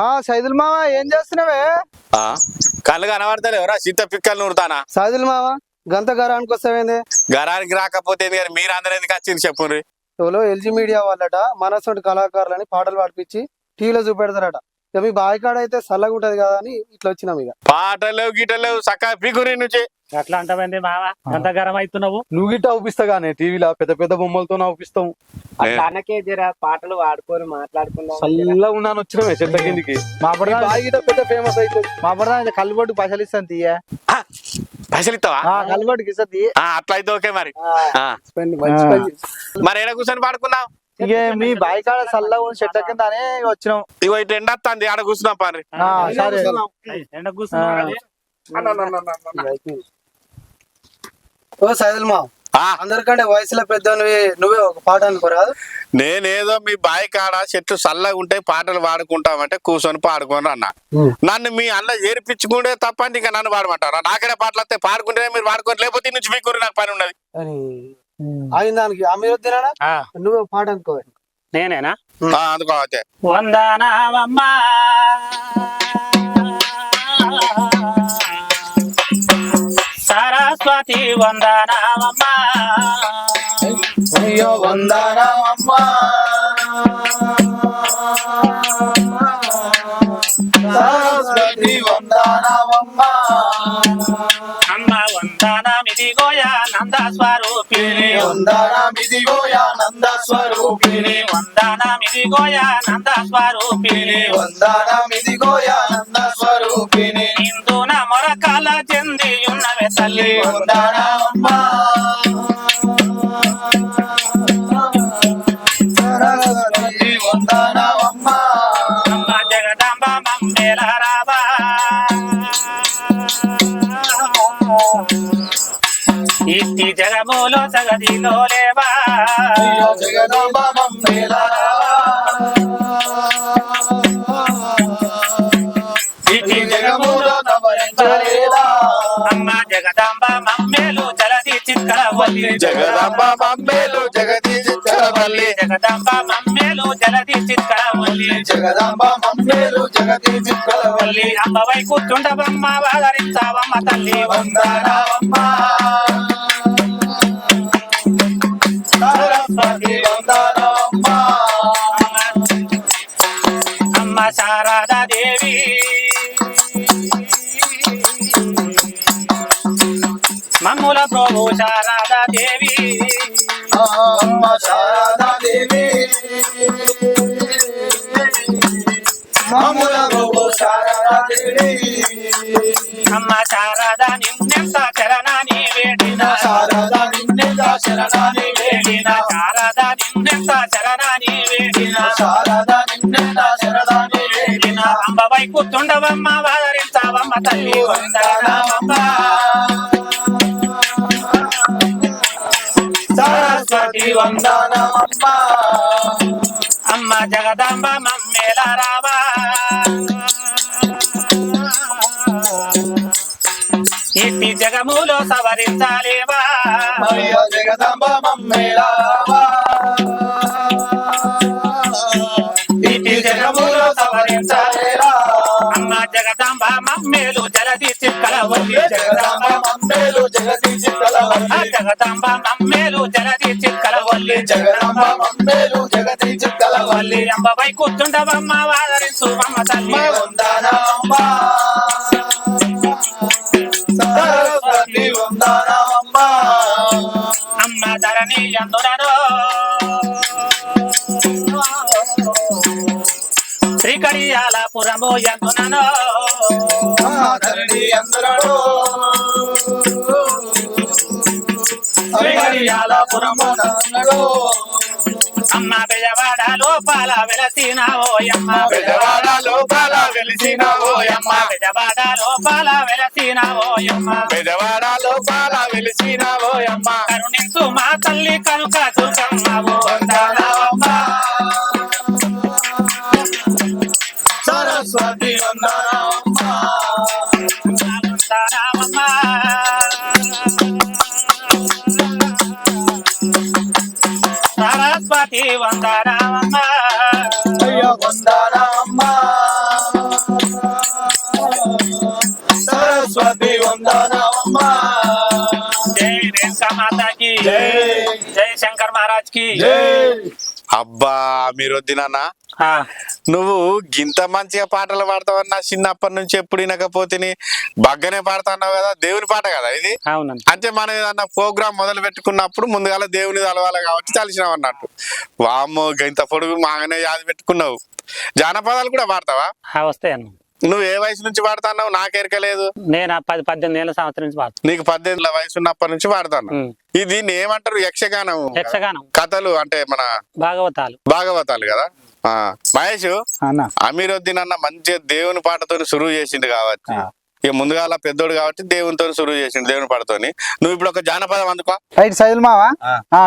ఆ సైదుల్ మామ ఏం చేస్తున్నావే? ఆ, కళ్ళు కనబడతలే ఎవరా సీత పిక్కలు నూరుతానా? సైదుల్ మామ గంత గరానికి వస్తావేంది? గరానికి రాకపోతే ఏంది కానీ మీరు అందరు ఎందుకు వచ్చింది చెప్పుర్రి? ఎవరో ఎల్జీ మీడియా వాళ్ళట మనసొంటి కళాకారులని పాటలు పాడిపించి టీవీలో చూపెడతారట. ఇక మీ బాయికాడ అయితే చల్లగా ఉంటది కదా అని ఇట్లా వచ్చినాం ఇక. పాటలు గీటలు సక్క పిగురి నుంచి. అట్లా అంటావండి మామ అంత గరం అవుతున్నావు? నువ్వు గిట్ట అవుపిస్తా కానీ టీవీలో పెద్ద పెద్ద బొమ్మలతో అవుపిస్తాం అట్లా అనకే జర పాటలు పాడుకొని మాట్లాడుకుందాం. చల్లగా ఉన్నాను వచ్చినవే చెట్ల కిందికి. మా ఈ బాయి గిట్ట పెద్ద ఫేమస్ అవుతుంది మా బుడదా కల్లుబొట్టు పైసలు ఇస్తాను తీయ పైసలు ఇస్తావా కల్లుబొట్టుకి ఇస్తా తీయ. ఆ, అట్లా అయితే ఓకే మరి. మరి ఎడ కూర్చొని పాడుకున్నావు ఇక మీ బాయి కాడ చల్లగా ఉన్న చెట్ల కింద అనే వచ్చినాం. ఇగో ఇటు ఎండ వస్తుంది ఆడ కూర్చున్నాం పారి ఆ, సరే. ఎండ ఓ సైదుల్ మామ ఆ, అందరికంటే వయసులో పెద్ద నువ్వే ఒక పాట అనుకోరాదు? నేనేదో మీ బాయి కాడ చెట్లు చల్లగా ఉంటే పాటలు పాడుకుంటామంటే కూర్చొని పాడుకోని అన్న. నన్ను మీ అన్న ఏర్పించుకుంటే తప్ప ఇంకా నన్ను పాడమంటారా? నాకడే పాటలు వస్తే పాడుకుంటే మీరు పాడుకోండి లేకపోతే ఈ నుంచి మీకు నాకు పని ఉన్నది. ఆయన దానికి అమీర్ వద్దినాడా ఆ, నువ్వు పాట అనుకో. నేనేనా? ఆ, అందుకో వందనామమ్మా సరస్వతి వందనామమ్మా అయ్యో వందనమమ్మా వందనమిదిగోయా నంద స్వరూపిణి వందనమిదిగోయా నంద స్వరూపిణి వందనమిదిగోయా నంద స్వరూపిణి వందనమిదిగోయా నంద స్వరూపిణి ఇందున మొరకాల చెంది ఉన్నవే తల్లి అమ్మ జగదంబ మమ్మేల రావా ఇట్టి జగములో సగదిలో లేవా? జగదంబ మమ్మేలా జగములో నవరించలేదా అమ్మ జగదంబ మమ్మేలు జలది చిక్కల వల్లి. జగదంబ మమ్మేలు మమ్మేలు జలది చిక్కల వల్లి జగదంబ మమ్మేలు జగతి చిక్కలవల్లి వల్లి అమ్మవై కూర్చుండవమ్మ వాదరించావమ్మ తల్లి. వందనమమ్మ సరస్వతి వందనమమ్మ అమ్మ శారదా దేవి. మమ్ముల ప్రభు శారదా దేవి. అమ్మ శారదా అమ్మ శారదా నిన్నెంత చరణాన్ని వేడిన. శారదా నిన్నే శరణాని వేడిన. శారదా నిన్నెంత చరణాన్ని వేడిన. శారదా నిన్నే శరణాని వేడిన. వాదరించావమ్మ తల్లి వందనామమ్మ సరస్వతి వందనమమ్మ. అమ్మ జగదంబ మమ్మేల రావా. ఇట్టి జగములో సవరించాలేవా జగదంబ మమ్మేలావా ఇట్టి జగములో సవరించలేరా అమ్మ జగదంబ మమ్మేలు జలది చిక్కల జగదంబ. మమ్మేలు జగదంబ జలది చిక్కల వల్లి జగదంబ మమ్మేలు జగతి చిక్కలవల్లి వల్లి? అంబవై కూర్చుండవమ్మ వాదరించు అమ్మ తల్లి వందనమ్మ అమ్మ ధరణి అందునరో శ్రీకడియాల పురము ఎందుననో ధరణి అందరూ అమ్మ బెజవాడ లోపాల వెలసినావోయమ్మ బెజవాడ లోపల వెలిసిన ఓయమ్మ. బెజవాడ లోపాల వెలసినావోయమ్మ బెజవాడ లోపల వెలిసిన ఓయమ్మ. కరుణించు మా తల్లి కనుక దుర్గమ్మవు సరస్వతి వందనమ్మ వందనామమ్మ అయ్యా వందనామమ్మ సరస్వతి వందనామమ్మ జై రేణుకా మాతాకి జై. జై శంకర్ మహారాజ్కి జై. అబ్బా మీరు వద్దినన్నా ఆ, నువ్వు గింత మంచిగా పాటలు పాడతావన్నా చిన్నప్పటి నుంచి ఎప్పుడు వినకపోతే బగ్గనే పాడుతున్నావు కదా దేవుని పాట కదా ఇది? అంటే మనం ఏదన్నా ప్రోగ్రామ్ మొదలు పెట్టుకున్నప్పుడు ముందుగాల దేవుని తలవాలి కాబట్టి తలిసినావు అన్నట్టు. వామ్మో ఇంత పొడుగు మాగానే యాది పెట్టుకున్నావు. జానపదాలు కూడా పాడతావా? వస్తాయన్న నువ్వు ఏ వయసు నుంచి పాడుతున్నావు? నాకెరకలేదు నేను పది పద్దెనిమిది ఏళ్ళ సంవత్సరం నుంచి పాడుతాను నీకు పద్దెనిమిది వయసు ఉన్నప్పటి నుంచి పాడుతాను ఉమ్. ఇది ఏమంటారు యక్షగానం యక్షగానం. కథలు అంటే మన భాగవతాలు. భాగవతాలు కదా? మహేష్ అమీరుద్దీన్ అన్న మంచిగా దేవుని పాటతో సురువు చేసిండు కాబట్టి ఇక ముందుగా అలా పెద్దోడు కాబట్టి దేవునితో సురువు చేసిండు దేవుని పాటతోని నువ్వు ఇప్పుడు ఒక జానపదం అందుకో. రైట్ సైల్ మావా?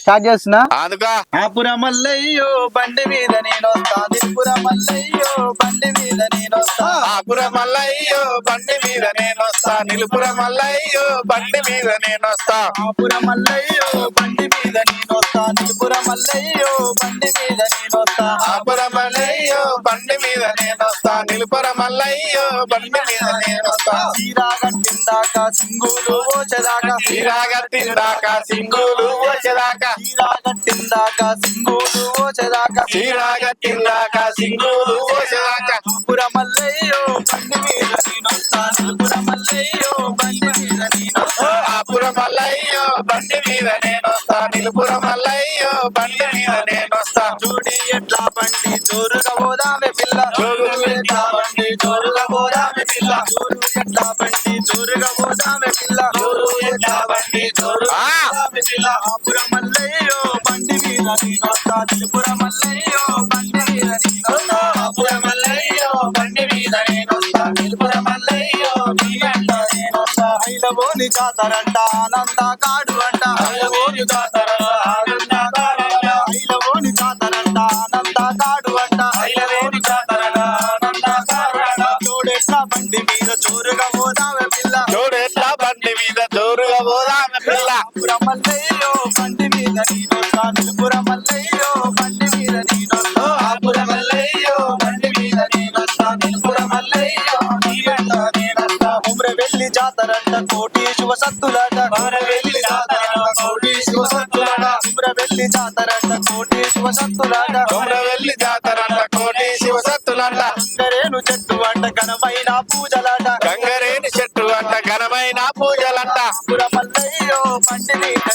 స్టార్ట్ చేస్తున్నా. అందుకో. ఆపుర మల్లయ్యో బండి మీద నేను వస్తా దిల్పుర మల్లయ్యో బండి మీద నేను ఆపుర మల్లయ్యో బండి మీద నేను వస్తా నిలుపుర మల్లయ్యో బండి మీద నేను వస్తా ఆపుర మల్లయ్యో బండి మీద నేను వస్తా దిల్పుర మల్లయ్యో బండి మీద నేను వస్తా ఆపుర మల్లయ్యో బండి మీద నేను వస్తా నిలుపుర మల్లయ్యో బండి మీద నేను వస్తా చీరా కట్టిందాక సింగులు ఓచదాకా తీరా కట్టిందాక సింగులు వచ్చేదాకా. చీరా కట్టిందాక సింగులు ఓచదాకా తీరా కట్టిందాక సింగులు వచ్చేదాకా. ఆపుర మల్లయ్యో బండి మీద నేను వస్తా. దిల్పుర మల్లయ్యో బండి మీద నేను వస్తా. ఆపుర మల్లయ్యో బండి మీద నేను వస్తా. నిలుపుర మల్లయ్యో బండి మీద నేను చూడి ఎట్లా బండి జోరుగా పోదామె పిల్ల. జోరు ఎట్లా బండి జోరుగా పోదామె పిల్ల. జోరు ఎట్లా బండి జోరుగా పోదామె పిల్ల. జోరు ఎట్లా బండి జోరుగా! పోదామె పిల్ల. ఆపుర మల్లయ్యో బండి మీద నేను వస్తా త్రిపుర మల్లయ్యో బండి మీద నేను వస్తా ఆపుర మల్లయ్యో బండి మీద నేను వస్తా త్రిపుర మల్లయ్యో నీ వెంట నేను వస్తా ఐలవోని జాతరంట ఆనంద కాడు అంట ఐలవోని జాతరంట వెళ్ళి జాతరంట కోటి శివ సత్తులాట ఉమ్ర వెళ్ళి జాతరంట కోటి శివసత్తులంట గంగరేను చెట్టు అంట ఘనమైన పూజలాట. గంగరేని చెట్టు అంట ఘనమైన పూజలంట. పుర మల్లయ్యో బండి మీద నీనొస్తా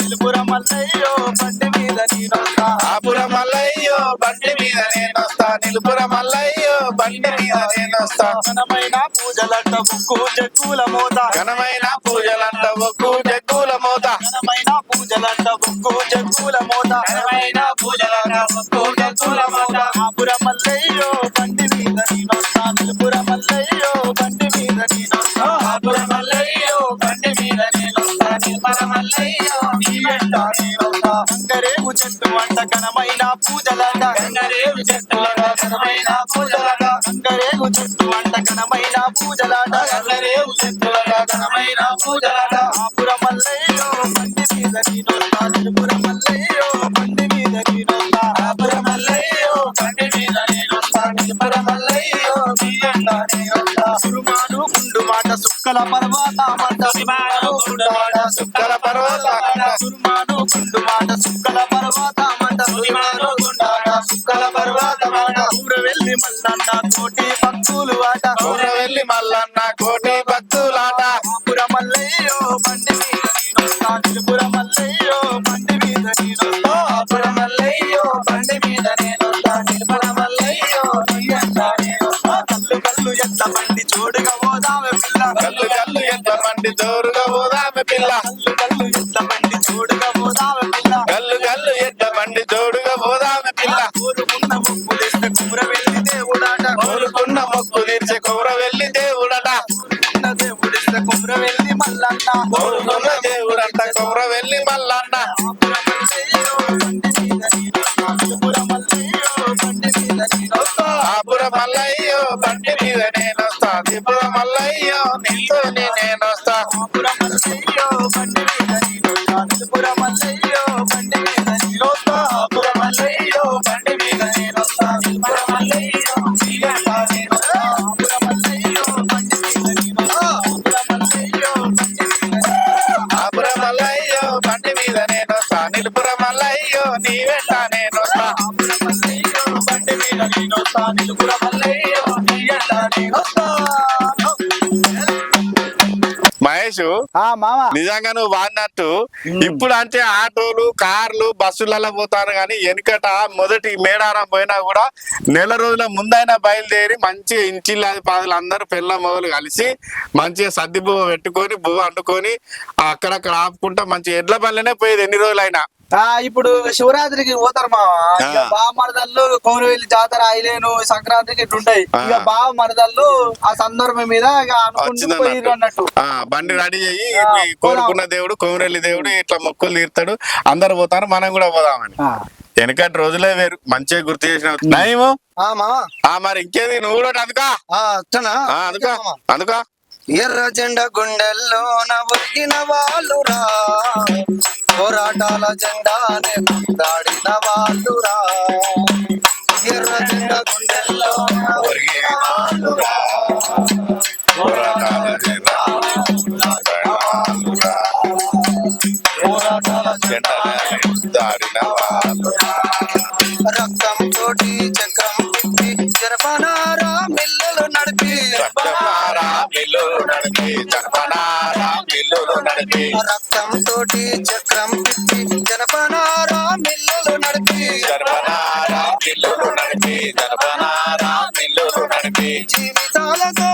నిలుపుర మల్లయ్యో బండి మీద నీనొస్తా ఆపుర మల్లయ్యో బండి మీద నేనొస్తా నిలుపుర మల్లయ్యో బండి మీద నేనొస్తా ఘనమైన పూజలంట ముక్కు చెక్కుల మోత. ఘనమైన పూజలంట ఒక్కు జగ్గుల మోత. ఘనమైన పూజలంట ముక్కు చెక్కుల మోత. ఘనమైన పూజలంట ముక్కు చెక్కుల మోత. ఆపుర మల్లయ్యో బండి మీద నీనొస్తా నీనొస్తా గంగరేగు చెట్టు అంట ఘనమైన పూజలట. గంగరేగు చెట్టు అంట ఘనమైన పూజలట. గంగరేగు చెట్టు అంట ఘనమైన పూజలట. గంగరేగు చెట్టు అంట ఘనమైన పూజలట. ఆపుర మల్లయ్యో బండి మీద నీనొస్తా. నిలుపుర మల్లయ్యో బండి మీద నీనొస్తా. ఆపుర మల్లయ్యో బండి మీద నేనొస్తా. నిలుపుర మల్లయ్యో నీ వెంట సుక్కల పర్వత మంట సుక్కల పర్వతాన. సురుమాను గుండు మాట సుక్కల పర్వత మంట సుమారు గుండాడ సుక్కల పర్వతమాడ. ఊర వెళ్ళి మల్లన్న కోటి భక్తులు ఆట కొమర వెళ్ళి మల్లన్న పిల్ల. గల్లు కల్లు ఎంత బండి తోడుగా పోదామె పిల్ల. కల్లు కల్లు ఎంత మంది జోడుగా పోదామె పిల్ల కోరుకున్న మొక్కు తీర్చే కూర వెళ్ళి దేవుడాట. కోరుకున్న మొక్కు తీర్చే కూర వెళ్ళి దేవుడట కోరుకున్న దేవుడిస్తే కూర వెళ్ళి మల్లన్న కోరుకున్న దేవుడంట కూర వెళ్ళి మల్లన్న ఆపుర మల్లయ్యో బండి మీద నీనొస్తా నిలుపుర మల్లయ్యో బండి మీద మామ నిజంగా నువ్వు వాడినట్టు. ఇప్పుడు అంటే ఆటోలు కార్లు బస్సులలో పోతారు కానీ వెనుకట మొదటి మేడారం పోయినా కూడా నెల రోజుల ముందైనా బయలుదేరి మంచిగా ఇంచిల్లాది పాదులు అందరూ పిల్ల మొగలు కలిసి మంచిగా సర్ది బువ్వ పెట్టుకొని బువ్వ వండుకొని అక్కడక్కడ ఆపుకుంటా మంచిగా ఎడ్ల పనులనే పోయేది ఎన్ని రోజులైనా. ఇప్పుడు శివరాత్రికి పోతారు మామ ఆ. ఇక బావ మరదళ్ళు కోరువెల్లి జాతర ఐలేను సంక్రాంతికి ఇట్లుంటాయి. ఇక బావ మరదళ్ళు ఆ సందర్భం మీద ఇక అనుకుంటూ పోయిర్రు అన్నట్టు. ఆ బండి రెడీ అయ్యి మీ కోరుకున్న దేవుడు కోమరెల్లి దేవుడు ఇట్లా మొక్కులు తీరుతాడు. అందరు పోతారు మనం కూడా పోదామని. ఆ. వెనకటి రోజులే వేరు మంచిగా గుర్తు చేసిన నయము? ఆ మామ ఆ మరి ఇంకేది? నువ్వు కూడా అందుకా. ఆ అచ్చనా ఆ, అందుకా. అందుకా. ఎర్ర జెండ గుండెల్లోన ఉరిగిన వాళ్ళురా. పోరాటాల జెండానే దాడిన వాళ్ళురా. ఎర్ర జెండ గుండెల్లోన ఉరిగిన వాళ్ళురా. పోరాటాల దాడిన వాళ్ళురా. రక్తం తోటి చక్రం తిప్పి జరపనారా జనపనారా మిల్లులు నడిపి, రక్తం తోటి చక్రం తిప్పి జనపనారా మిల్లలు నడిపి. జనపనారా మిల్లులు నడిపి, జనపనారా మిల్లులు నడిపి. జీవితాలతో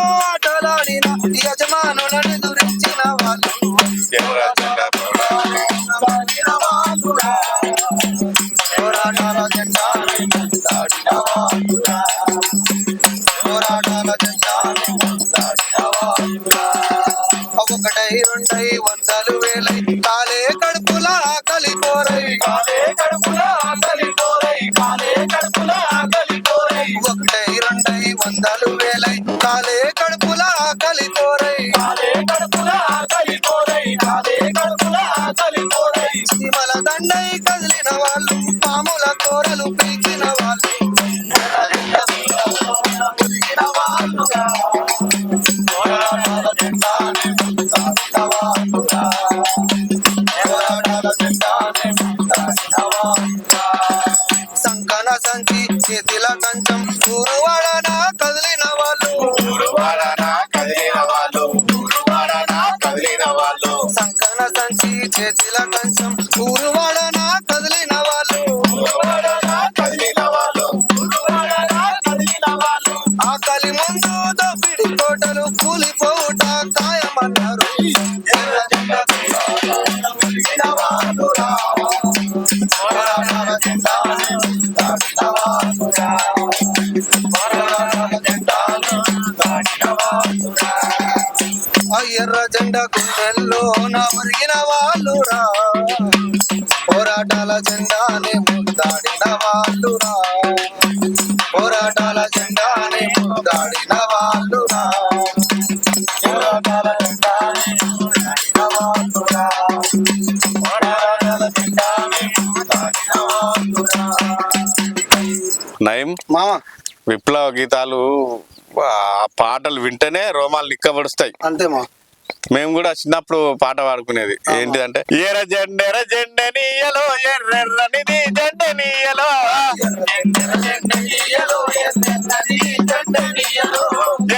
కోరై దండై కదిలిన వాళ్ళు పాముల కూరలు ఎర్ర జెండా గుండెల్లో నా మరిగిన వాళ్ళురా. పోరాటాల జెండానే ముందాడిన వాళ్ళురా. పోరాటాల జెండానే ముద్దాడిన విప్లవ గీతాలు ఆ పాటలు వింటేనే రోమాలు నిక్కబడుస్తాయి. అంతే మా మేము కూడా చిన్నప్పుడు పాట పాడుకునేది. ఏంటిదంటే ఎర్ర జెండెర జెండెనియలో ఎర్రెర్రనిది జెండెనియలో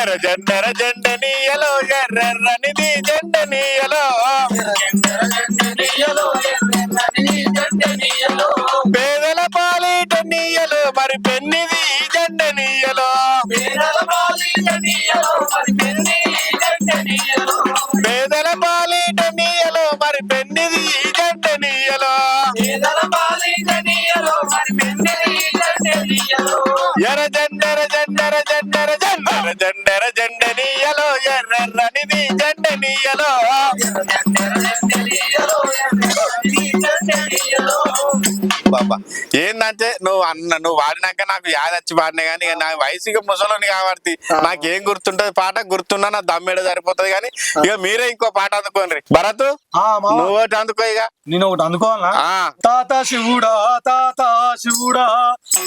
ఎర్ర జెండెర జెండెనియలో జెండెనియలో పేదల పాలిట నీయలో మరి పెన్నిది జెండెనియలో ఎర్ర జెండెర జెండెర జెండెర జెండెర జెండెర జెండెనియలో ఎర్రెర్రనిది జెండెనియలో బాబా. ఏందంటే నువ్వు అన్న నువ్వు వాడినాక నాకు యాద వచ్చి పాడినా కానీ నా వయసుకి ముసలోని కాబట్టి నాకేం గుర్తుంటది? పాట గుర్తున్నా నా దమ్మేడ సరిపోతుంది కానీ ఇక మీరే ఇంకో పాట అందుకోండి. భరత్ నువ్వు ఒకటి అందుకో ఇక. నేను ఒకటి అనుకోవాలా ఆ. తాత శివుడా తాత శివుడా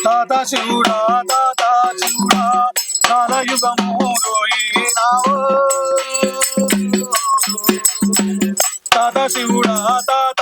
తాత శివుడా తాత శివుడా కాలయుగము తాత శివుడా తాత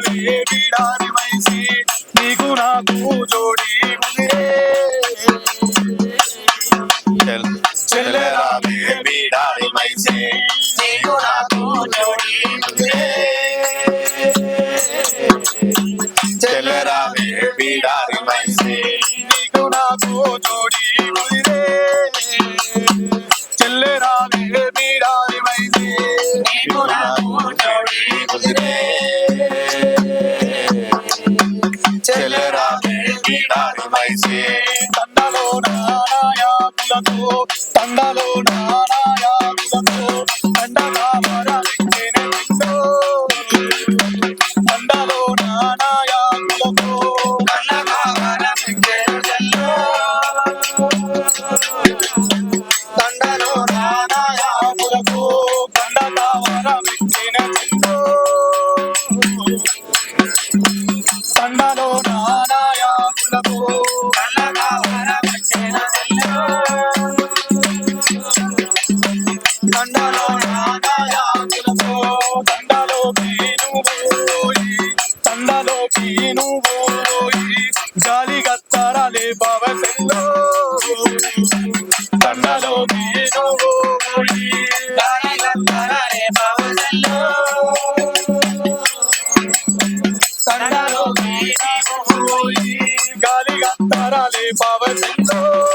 నావే బిడారి వైసి నీకు నాకు జోడి చెల్లెరావే బిడారి వైసే follow Charlie Poverty Low.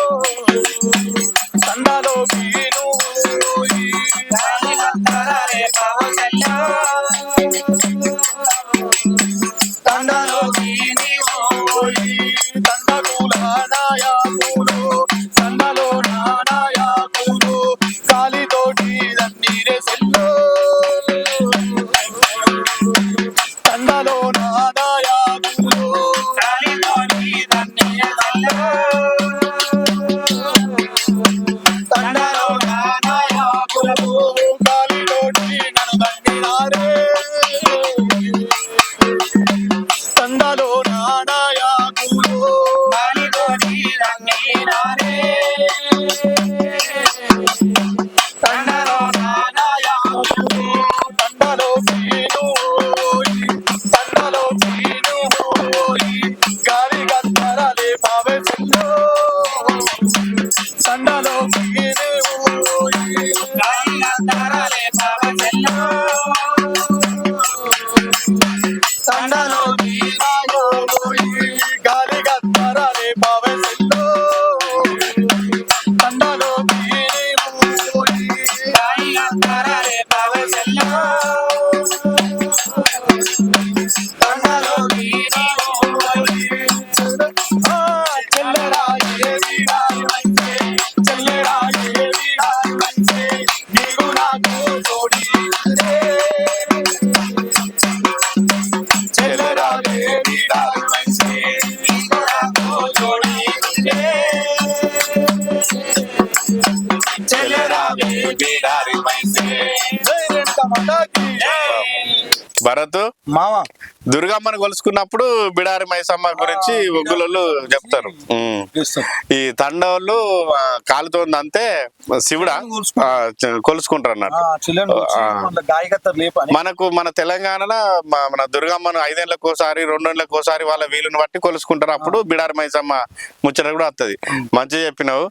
దుర్గమ్మను కొలుసుకున్నప్పుడు బిడారి Maisamma గురించి ఒగ్గులు చెప్తారు. ఈ తండవులు కాలుతోంది అంతే శివుడా కొలుసుకుంటారు. అన్నట్టు. మనకు మన తెలంగాణలో మన దుర్గమ్మను ఐదేళ్ళకి ఒకసారి రెండేళ్ళకి ఒకసారి వాళ్ళ వీలుని బట్టి కొలుసుకుంటారు. అప్పుడు బిడారి మైసమ్మ ముచ్చట కూడా వస్తుంది మంచిగా చెప్పినావు.